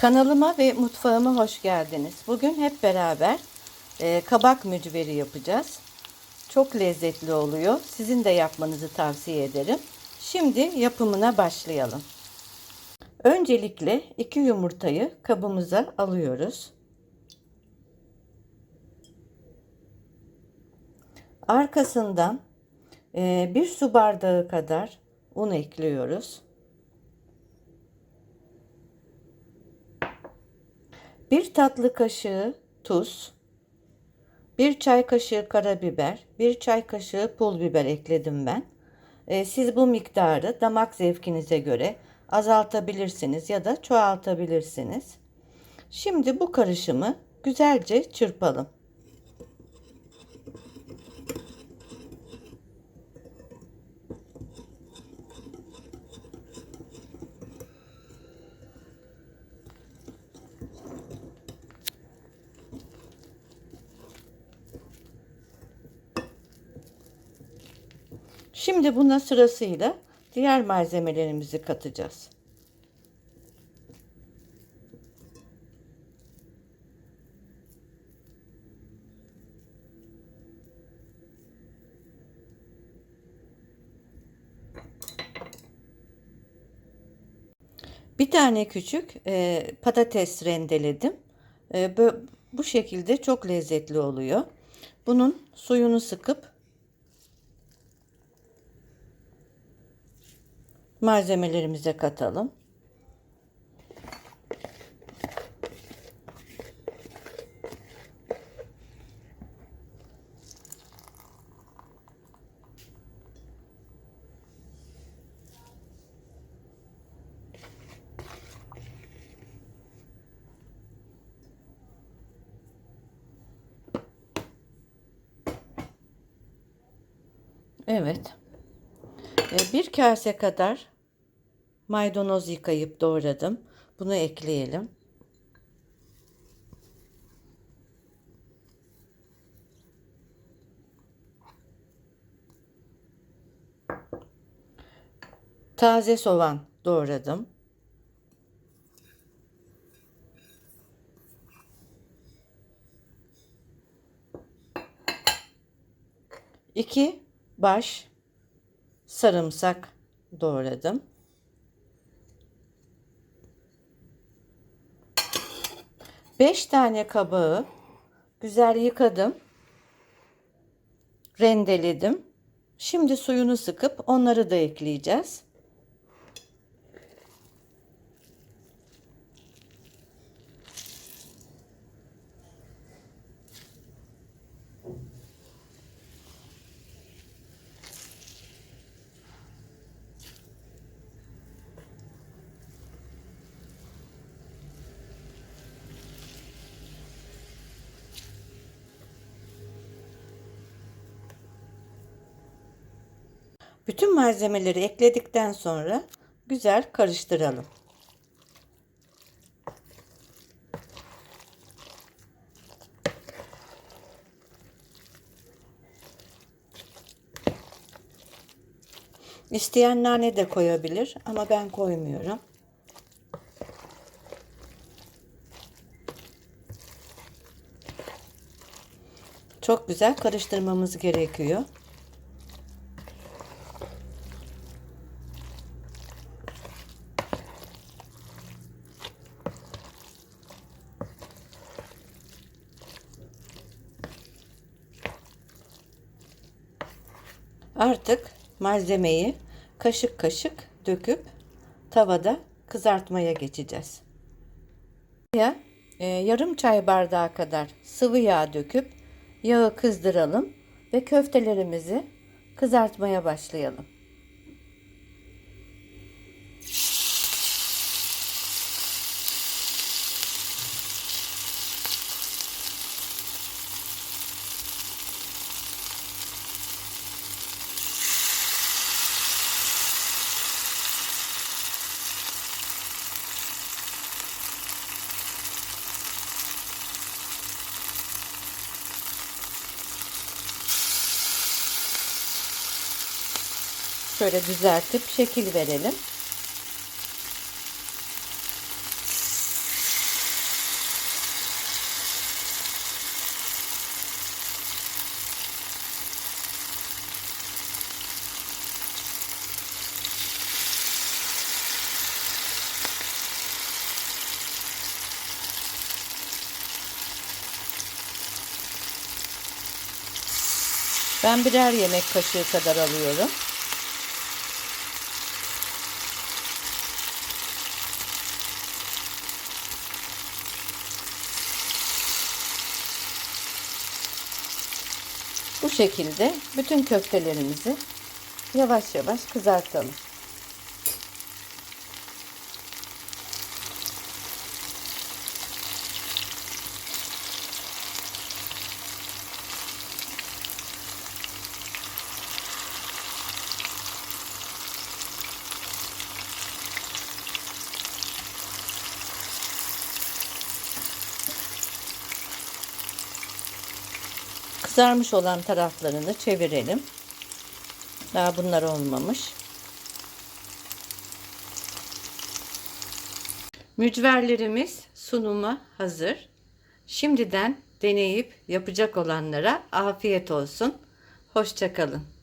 Kanalıma ve mutfağıma hoş geldiniz. Bugün hep beraber e, kabak mücveri yapacağız. Çok lezzetli oluyor. Sizin de yapmanızı tavsiye ederim. Şimdi yapımına başlayalım. Öncelikle iki yumurtayı kabımıza alıyoruz. Arkasından e, bir su bardağı kadar un ekliyoruz. Bir tatlı kaşığı tuz, bir çay kaşığı karabiber, bir çay kaşığı pul biber ekledim ben. Ee, siz bu miktarı damak zevkinize göre azaltabilirsiniz ya da çoğaltabilirsiniz. Şimdi bu karışımı güzelce çırpalım. Şimdi buna sırasıyla diğer malzemelerimizi katacağız. Bir tane küçük e, patates rendeledim. E, bu, bu şekilde çok lezzetli oluyor. Bunun suyunu sıkıp malzemelerimize katalım. Evet. Ee, Bir kase kadar maydanoz yıkayıp doğradım. Bunu ekleyelim. Taze soğan doğradım. İki baş sarımsak doğradım. Beş tane kabağı güzel yıkadım. Rendeledim. Şimdi suyunu sıkıp onları da ekleyeceğiz. Bütün malzemeleri ekledikten sonra güzel karıştıralım. İsteyen nane de koyabilir ama ben koymuyorum. Çok güzel karıştırmamız gerekiyor. Artık malzemeyi kaşık kaşık döküp tavada kızartmaya geçeceğiz. Ya e, yarım çay bardağı kadar sıvı yağ döküp yağı kızdıralım ve köftelerimizi kızartmaya başlayalım. şöyle düzeltip şekil verelim. Ben birer yemek kaşığı kadar alıyorum. Bu şekilde bütün köftelerimizi yavaş yavaş kızartalım. Kızarmış olan taraflarını çevirelim. Daha bunlar olmamış. Mücverlerimiz sunuma hazır. Şimdiden deneyip yapacak olanlara afiyet olsun. Hoşçakalın.